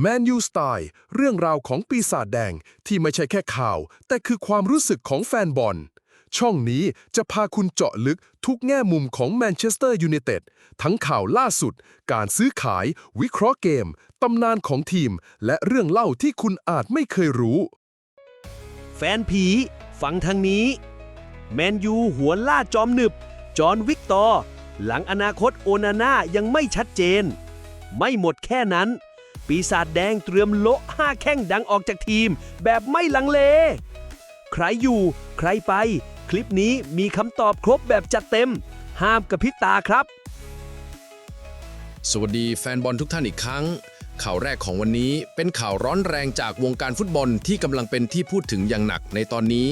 แมนยูสไตล์เรื่องราวของปีศาจแดงที่ไม่ใช่แค่ข่าว แต่คือความรู้สึกของแฟนบอล ช่องนี้จะพาคุณเจาะลึกทุกแง่มุมของแมนเชสเตอร์ยูไนเต็ดทั้งข่าวล่าสุด การซื้อขาย วิเคราะห์เกม ตำนานของทีม และเรื่องเล่าที่คุณอาจไม่เคยรู้ แฟนผีฟังทางนี้ แมนยูหัวล่าจอมหนึบ จอห์นวิกตอร์ หลังอนาคตโอนาน่ายังไม่ชัดเจน ไม่หมดแค่นั้น ปีศาจแดงเตรียมโละห้าแข้งดังออกจากทีม แบบไม่ลังเล ใครอยู่ ใครไป คลิปนี้มีคำตอบครบแบบจัดเต็ม ห้ามกระพริบตาครับ สวัสดีแฟนบอลทุกท่านอีกครั้ง ข่าวแรกของวันนี้เป็นข่าวร้อนแรงจากวงการฟุตบอลที่กำลังเป็นที่พูดถึงอย่างหนักในตอนนี้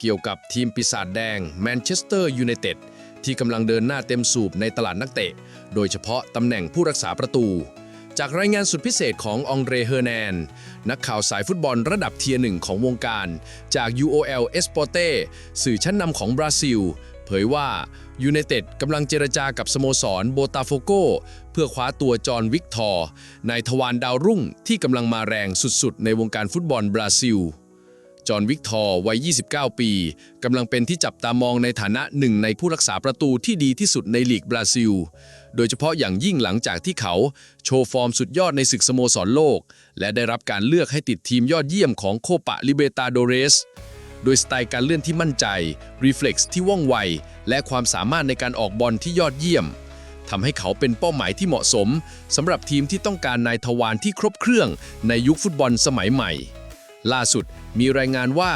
เกี่ยวกับทีมปีศาจแดงแมนเชสเตอร์ยูไนเต็ดที่กำลังเดินหน้าเต็มสูบในตลาดนักเตะ โดยเฉพาะตำแหน่งผู้รักษาประตู จากรายงานสุดพิเศษขององเรเฮอร์แนน นักข่าวสายฟุตบอลระดับเทียร์หนึ่งของวงการ จาก UOL Esporte สื่อชั้นนำของบราซิล เผยว่ายูไนเต็ดกำลังเจรจากับสโมสรโบตาโฟโกเพื่อคว้าตัวจอห์นวิกทอร์นายทวารดาวรุ่งที่กำลังมาแรงสุดๆ ในวงการฟุตบอลบราซิล จอห์นวิกทอร์วัย 29 ปีกำลังเป็นที่จับตามองในฐานะหนึ่งในผู้รักษาประตูที่ดีที่สุดในลีกบราซิล โดยเฉพาะอย่างยิ่งหลังจากที่เขา โชว์ฟอร์มสุดยอดในศึกสโมสรโลก และได้รับการเลือกให้ติดทีมยอดเยี่ยมของโคปะลิเบตาโดเรสโดยสไตล์การเลื่อนที่มั่นใจ รีเฟล็กซ์ที่ว่องไว และความสามารถในการออกบอลที่ยอดเยี่ยมทำให้เขาเป็นเป้าหมายที่เหมาะสมสำหรับทีมที่ต้องการนายทวารที่ครบเครื่องในยุคฟุตบอลสมัยใหม่ ล่าสุดมีรายงานว่า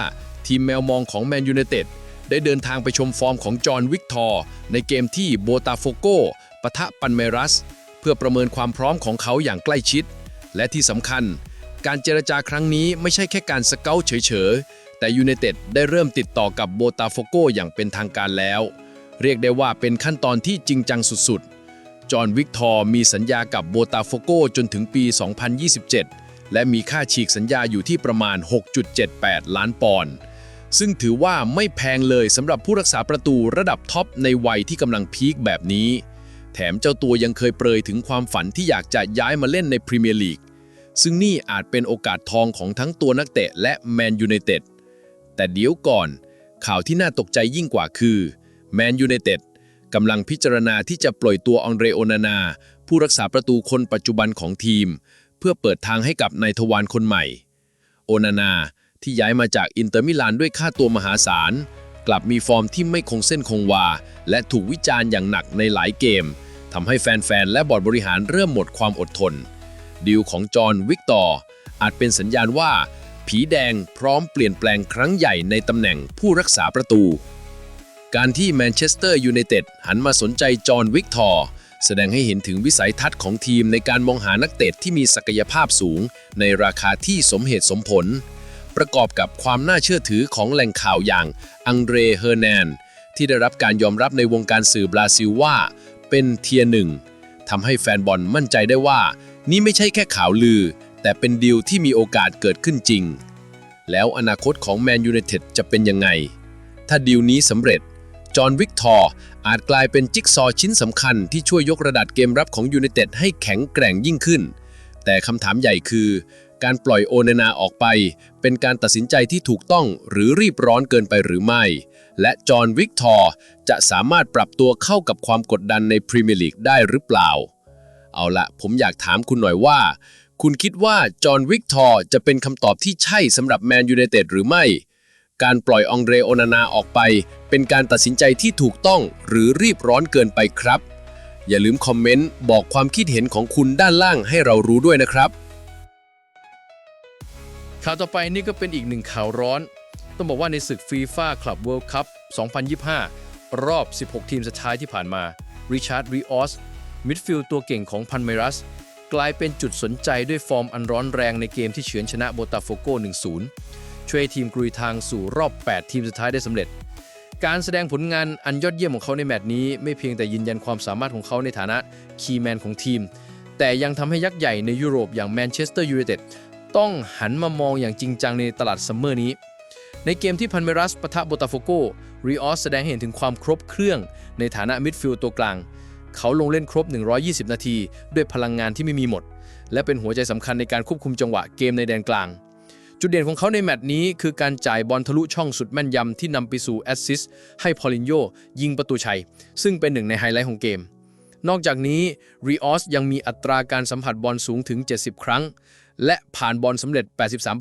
ทีมแมวมองของแมนยูไนเต็ดได้เดินทางไปชมฟอร์มของจอห์นวิกทอร์ในเกมที่โบตาโฟโกปะทะปันเมรัส เพื่อประเมินความพร้อมของเขาอย่างใกล้ชิด และที่สำคัญ การเจรจาครั้งนี้ไม่ใช่แค่การสเกลเฉยๆ แต่ยูไนเต็ดได้เริ่มติดต่อกับโบตาโฟโกอย่างเป็นทางการแล้ว เรียกได้ว่าเป็นขั้นตอนที่จริงจังสุดๆ จอห์นวิกทอร์มีสัญญากับโบตาโฟโกจนถึงปี 2027 และมีค่าฉีกสัญญาอยู่ที่ประมาณ 6.78 ล้านปอนด์ ซึ่งถือว่าไม่แพงเลยสำหรับผู้รักษาประตูระดับท็อปในวัยที่กำลังพีคแบบนี้ แถมเจ้าตัวยังเคยเปรยถึงความฝันที่อยากจะย้ายมาเล่นในพรีเมียร์ลีก ซึ่งนี่อาจเป็นโอกาสทองของทั้งตัวนักเตะและแมนยูไนเต็ด แต่เดี๋ยวก่อน ข่าวที่น่าตกใจยิ่งกว่าคือแมนยูไนเต็ดกำลังพิจารณาที่จะปล่อยตัวองเรโอนานา ผู้รักษาประตูคนปัจจุบันของทีม เพื่อเปิดทางให้กับนายทวารคนใหม่ โอนานาที่ย้ายมาจากอินเตอร์มิลานด้วยค่าตัวมหาศาล กลับมีฟอร์มที่ไม่คงเส้นคงวา และถูกวิจารณ์อย่างหนักในหลายเกมทำให้แฟนๆ และบอร์ดบริหารเริ่มหมดความอดทนดีลของจอห์นวิกตอร์อาจเป็นสัญญาณว่า ผีแดงพร้อมเปลี่ยนแปลงครั้งใหญ่ในตำแหน่งผู้รักษาประตู การที่แมนเชสเตอร์ยูไนเต็ดหันมาสนใจจอห์นวิกทอร์แสดงให้เห็นถึงวิสัยทัศน์ของทีมในการมองหานักเตะที่มีศักยภาพสูง ในราคาที่สมเหตุสมผล ประกอบกับความน่าเชื่อถือของแหล่งข่าวอย่างอังเดรเฮอร์แนนที่ได้รับการยอมรับในวงการสื่อบราซิลว่า เป็นเทียร์หนึ่งทำให้แฟนบอลมั่นใจได้ว่า นี่ไม่ใช่แค่ข่าวลือ แต่เป็นดีลที่มีโอกาสเกิดขึ้นจริง แล้วอนาคตของแมนยูไนเต็ดจะเป็นยังไง ถ้าดีลนี้สำเร็จ จอห์นวิกทอร์อาจกลายเป็นจิ๊กซอว์ชิ้นสำคัญที่ช่วยยกระดับเกมรับของยูไนเต็ดให้แข็งแกร่งยิ่งขึ้น แต่คำถามใหญ่คือ การปล่อยโอเนนาออกไป เป็นการตัดสินใจที่ถูกต้องหรือรีบร้อนเกินไปหรือไม่ และจอห์นวิกทอร์จะสามารถปรับตัวเข้ากับความกดดันในพรีเมียร์ลีกได้หรือเปล่า เอาละผมอยากถามคุณหน่อยว่า คุณคิดว่าจอห์นวิกทอร์จะเป็นคำตอบที่ใช่สำหรับแมนยูไนเต็ดหรือไม่ การปล่อยองเดรโอนานาออกไป เป็นการตัดสินใจที่ถูกต้องหรือรีบร้อนเกินไปครับ อย่าลืมคอมเมนต์บอกความคิดเห็นของคุณด้านล่างให้เรารู้ด้วยนะครับ ข่าวต่อไปนี่ก็เป็นอีกหนึ่งข่าวร้อน ต้องบอกว่าในศึกฟีฟ่าคลับเวิลด์คัพ 2025 รอบ 16 ทีมสุดท้ายที่ผ่านมาริชาร์ดรีออสมิดฟิลด์ตัวเก่งของพันเมรัส กลายเป็นจุดสนใจด้วยฟอร์มอันร้อนแรงในเกมที่เฉือนชนะโบตาโฟโก1-0 ช่วยทีมกรุยทางสู่รอบ 8 ทีมสุดท้ายได้สำเร็จ การแสดงผลงานอันยอดเยี่ยมของเขาในแมตช์นี้ไม่เพียงแต่ยืนยันความสามารถของเขาในฐานะคีย์แมนของทีม แต่ยังทำให้ยักษ์ใหญ่ในยุโรปอย่างแมนเชสเตอร์ยูไนเต็ดต้องหันมามองอย่างจริงจังในตลาดซัมเมอร์นี้ ในเกมที่พันเมรัสปะทะโบตาโฟโกรีออสแสดงเห็นถึงความครบเครื่องในฐานะมิดฟิลด์ตัวกลาง เขาลงเล่นครบ 120 นาที ด้วยพลังงานที่ไม่มีหมด และเป็นหัวใจสำคัญในการควบคุมจังหวะเกมในแดนกลาง จุดเด่นของเขาในแมตช์นี้คือการจ่ายบอลทะลุช่องสุดแม่นยำที่นำไปสู่แอสซิสต์ให้พอลินโยยิงประตูชัย ซึ่งเป็นหนึ่งในไฮไลท์ของเกม นอกจากนี้รีออสยังมีอัตราการสัมผัสบอลสูงถึง 70 ครั้ง และผ่านบอลสำเร็จ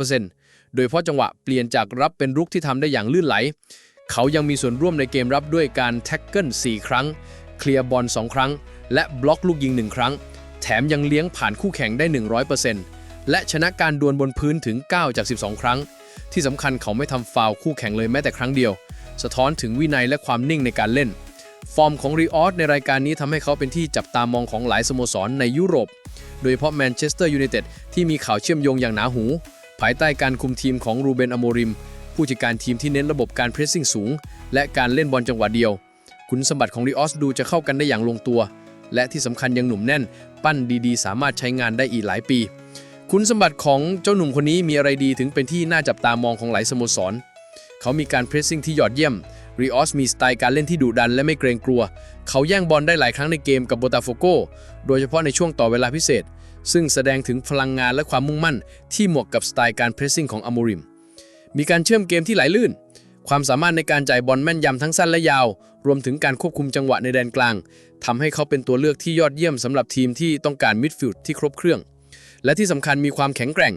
83%โดยเฉพาะจังหวะเปลี่ยนจากรับเป็นรุกที่ทำได้อย่างลื่นไหล เขายังมีส่วนร่วมในเกมรับด้วยการแท็กเกิล4 ครั้ง เคลียร์บอล2ครั้ง และบล็อกลูกยิง 1 ครั้ง แถมยังเลี้ยงผ่านคู่แข่งได้ 100% และชนะการดวลบนพื้นถึง 9 จาก 12 ครั้ง ที่สำคัญเขาไม่ทำฟาวคู่แข่งเลยแม้แต่ครั้งเดียว สะท้อนถึงวินัยและความนิ่งในการเล่น ฟอร์มของรีออสในรายการนี้ทำให้เขาเป็นที่จับตามองของหลายสโมสรในยุโรป โดยเฉพาะแมนเชสเตอร์ยูไนเต็ดที่มีข่าวเชื่อมโยงอย่างหนาหู ภายใต้การคุมทีมของรูเบนอโมริม ผู้จัดการทีมที่เน้นระบบการเพรสซิ่งสูง และการเล่นบอลจังหวะเดียวคุณสมบัติของรีออสดูจะเข้ากันได้อย่างลงตัว และที่สำคัญยังหนุ่มแน่น ปั้นดีๆ สามารถใช้งานได้อีกหลายปี คุณสมบัติของเจ้าหนุ่มคนนี้มีอะไรดีถึงเป็นที่น่าจับตามองของหลายสโมสร เขามีการเพรสซิ่งที่ยอดเยี่ยมรีออสมีสไตล์การเล่นที่ดุดันและไม่เกรงกลัว เขาแย่งบอลได้หลายครั้งในเกมกับโบตาโฟโกโดยเฉพาะในช่วงต่อเวลาพิเศษ ซึ่งแสดงถึงพลังงานและความมุ่งมั่น ที่เหมาะกับสไตล์การเพรสซิ่งของอโมริม มีการเชื่อมเกมที่ไหลลื่น ความสามารถในการจ่ายบอลแม่นยำทั้งสั้นและยาว รวมถึงการควบคุมจังหวะในแดนกลางทำให้เขาเป็นตัวเลือกที่ยอดเยี่ยมสำหรับทีมที่ต้องการมิดฟิลด์ที่ครบเครื่อง และที่สำคัญมีความแข็งแกร่ง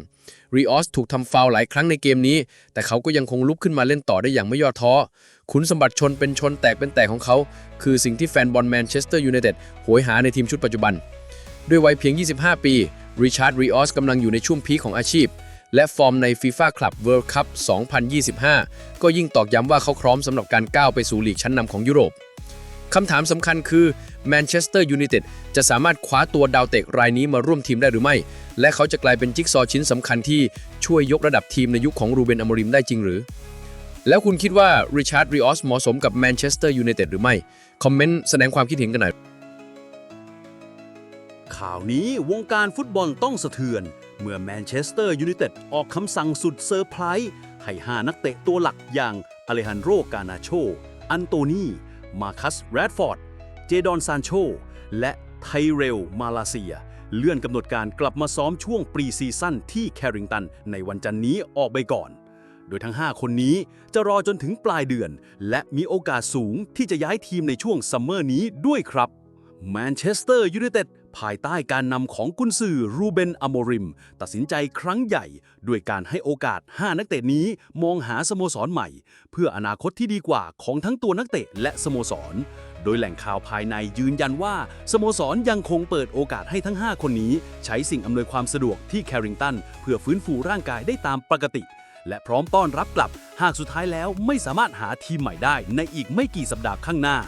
รีออสถูกทำฟาวหลายครั้งในเกมนี้ แต่เขาก็ยังคงลุกขึ้นมาเล่นต่อได้อย่างไม่ย่อท้อขุนสมบัติชนเป็นชนแตกเป็นแตกของเขา คือสิ่งที่แฟนบอลแมนเชสเตอร์ยูไนเต็ดโหยหาในทีมชุดปัจจุบัน ด้วยวัยเพียง 25 ปีริชาร์ดรีออสกำลังอยู่ในช่วงพีคของอาชีพ และฟอร์มใน FIFA Club World Cup 2025 ก็ยิ่งตอกย้ำว่าเขาพร้อมสำหรับการก้าวไปสู่ลีกชั้นนำของยุโรป คำถามสำคัญคือแมนเชสเตอร์ยูไนเต็ดจะสามารถคว้าตัวดาวเตะรายนี้มาร่วมทีมได้หรือไม่ และเขาจะกลายเป็นจิ๊กซอว์ชิ้นสำคัญที่ช่วยยกระดับทีมในยุคของรูเบนอมริมได้จริงหรือ แล้วคุณคิดว่าริชาร์ดรีออสเหมาะสมกับแมนเชสเตอร์ยูไนเต็ดหรือไม่ คอมเมนต์แสดงความคิดเห็นกันหน่อย ข่าวนี้วงการฟุตบอลต้องสะเทือน เมื่อแมนเชสเตอร์ยูไนเต็ดออกคำสั่งสุดเซอร์ไพรส์ให้5นักเตะตัวหลักอย่างอเลฮันโดกานาโช อันโตนี มาคัสแรดฟอร์ด เจดอนซานโช และไทเรล มาลาเซีย เลื่อนกำหนดการกลับมาซ้อมช่วงปรีซีซั่นที่แคริงตัน ในวันจันนี้ออกไปก่อน โดยทั้ง 5 คนนี้จะรอจนถึงปลายเดือน และมีโอกาสสูงที่จะย้ายทีมในช่วงซัมเมอร์นี้ด้วยครับแมนเชสเตอร์ยูไนเต็ด ภายใต้การนำของกุนซือรูเบนอโมริม ตัดสินใจครั้งใหญ่ ด้วยการให้โอกาส 5 นักเตะนี้มองหาสโมสรใหม่ เพื่ออนาคตที่ดีกว่าของทั้งตัวนักเตะและสโมสร โดยแหล่งข่าวภายในยืนยันว่า สโมสรยังคงเปิดโอกาสให้ทั้ง 5 คนนี้ ใช้สิ่งอำนวยความสะดวกที่แคริงตันเพื่อฟื้นฟูร่างกายได้ตามปกติ และพร้อมต้อนรับกลับ หากสุดท้ายแล้วไม่สามารถหาทีมใหม่ได้ในอีกไม่กี่สัปดาห์ข้างหน้า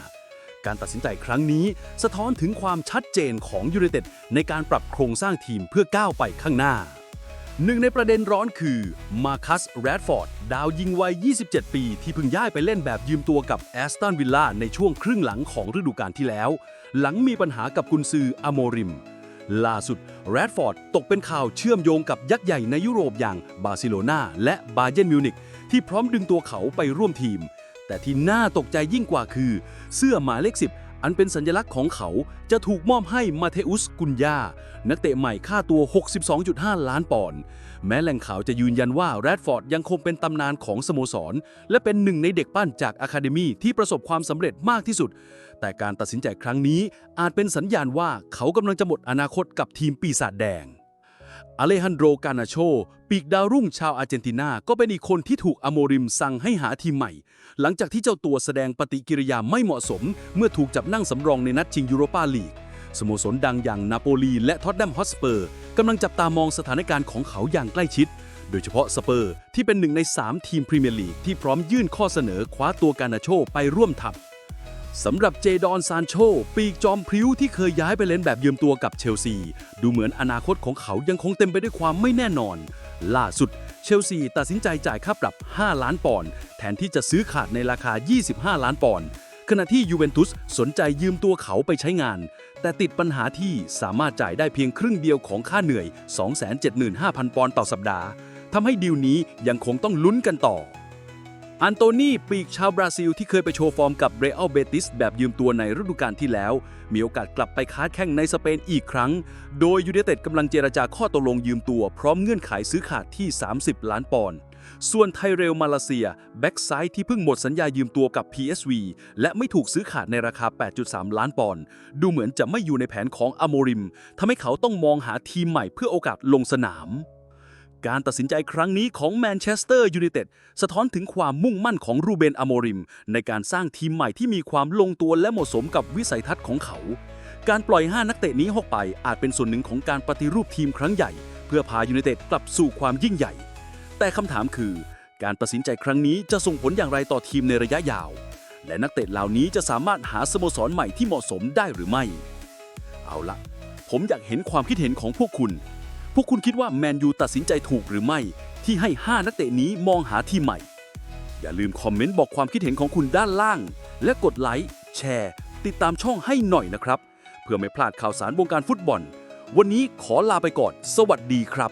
การตัดสินใจครั้งนี้ สะท้อนถึงความชัดเจนของยูไนเต็ดในการปรับโครงสร้างทีมเพื่อก้าวไปข้างหน้า หนึ่งในประเด็นร้อนคือมาคัสแรดฟอร์ดดาวยิงวัย 27 ปี ที่เพิ่งย้ายไปเล่นแบบยืมตัวกับแอสตันวิลล่าในช่วงครึ่งหลังของฤดูกาลที่แล้ว หลังมีปัญหากับกุนซืออโมริมล่าสุดแรดฟอร์ดตกเป็นข่าวเชื่อมโยงกับยักษ์ใหญ่ในยุโรปอย่างบาร์เซโลนาและบาเยร์นมิวนิกที่พร้อมดึงตัวเขาไปร่วมทีม แต่ที่น่าตกใจยิ่งกว่าคือ เสื้อหมายเลข10อันเป็นสัญลักษณ์ของเขาจะถูกมอบให้มาเทอุสกุนยา นักเตะใหม่ค่าตัว 62.5 ล้านปอนด์แม้แหล่งข่าวจะยืนยันว่าแรดฟอร์ดยังคงเป็นตำนานของสโมสร และเป็นหนึ่งในเด็กปั้นจากอะคาเดมีที่ประสบความสำเร็จมากที่สุด แต่การตัดสินใจครั้งนี้อาจเป็นสัญญาณว่าเขากำลังจะหมดอนาคตกับทีมปีศาจแดงอเลฮันโดร กานาโช ปีกดาวรุ่งชาวอาร์เจนตินาก็เป็นอีกคนที่ถูกอโมริมสั่งให้หาทีมใหม่ หลังจากที่เจ้าตัวแสดงปฏิกิริยาไม่เหมาะสม เมื่อถูกจับนั่งสำรองในนัดชิงยูโรปาลีกสโมสรดังอย่างนาโปลีและท็อตแนมฮอสเปอร์กำลังจับตามองสถานการณ์ของเขาอย่างใกล้ชิด โดยเฉพาะสเปอร์ที่เป็นหนึ่งใน 3 ทีมพรีเมียร์ลีกที่พร้อมยื่นข้อเสนอคว้าตัวกานาโชไปร่วมทัพ สำหรับเจดอนซานโช ปีกจอมพริ้วที่เคยย้ายไปเล่นแบบยืมตัวกับเชลซี ดูเหมือนอนาคตของเขายังคงเต็มไปด้วยความไม่แน่นอน ล่าสุด เชลซีตัดสินใจจ่ายค่าปรับ 5 ล้านปอนด์แทนที่จะซื้อขาดในราคา 25 ล้านปอนด์ขณะที่ยูเวนตุสสนใจยืมตัวเขาไปใช้งาน แต่ติดปัญหาที่สามารถจ่ายได้เพียงครึ่งเดียวของค่าเหนื่อย 275,000 ปอนด์ต่อสัปดาห์ทำให้ดีลนี้ยังคงต้องลุ้นกันต่อ อันโตนีปีกชาวบราซิลที่เคยไปโชว์ฟอร์มกับเรอัลเบติสแบบยืมตัวในฤดูกาลที่แล้ว มีโอกาสกลับไปค้าแข่งในสเปนอีกครั้ง โดยยูไนเต็ดกำลังเจรจาข้อตกลงยืมตัว พร้อมเงื่อนไขซื้อขาดที่ 30 ล้านปอนด์ส่วนไทเรลมาเลเซีย แบ็กซ้ายที่เพิ่งหมดสัญญายืมตัวกับ PSV และไม่ถูกซื้อขาดในราคา 8.3 ล้านปอนด์ดูเหมือนจะไม่อยู่ในแผนของอโมริมทำให้เขาต้องมองหาทีมใหม่เพื่อโอกาสลงสนาม การตัดสินใจครั้งนี้ของแมนเชสเตอร์ยูไนเต็ดสะท้อนถึงความมุ่งมั่นของรูเบนอโมริม ในการสร้างทีมใหม่ที่มีความลงตัวและเหมาะสมกับวิสัยทัศน์ของเขา การปล่อย 5 นักเตะนี้ออกไปอาจเป็นส่วนหนึ่งของการปฏิรูปทีมครั้งใหญ่ เพื่อพายูไนเต็ดกลับสู่ความยิ่งใหญ่ แต่คำถามคือ การตัดสินใจครั้งนี้จะส่งผลอย่างไรต่อทีมในระยะยาว และนักเตะเหล่านี้จะสามารถหาสโมสรใหม่ที่เหมาะสมได้หรือไม่ เอาละผมอยากเห็นความคิดเห็นของพวกคุณ พวกคุณคิดว่าแมนยูตัดสินใจถูกหรือไม่ ที่ให้ 5 นักเตะนี้มองหาทีมใหม่ อย่าลืมคอมเมนต์บอกความคิดเห็นของคุณด้านล่าง และกดไลค์แชร์ ติดตามช่องให้หน่อยนะครับ เพื่อไม่พลาดข่าวสารวงการฟุตบอล วันนี้ขอลาไปก่อน สวัสดีครับ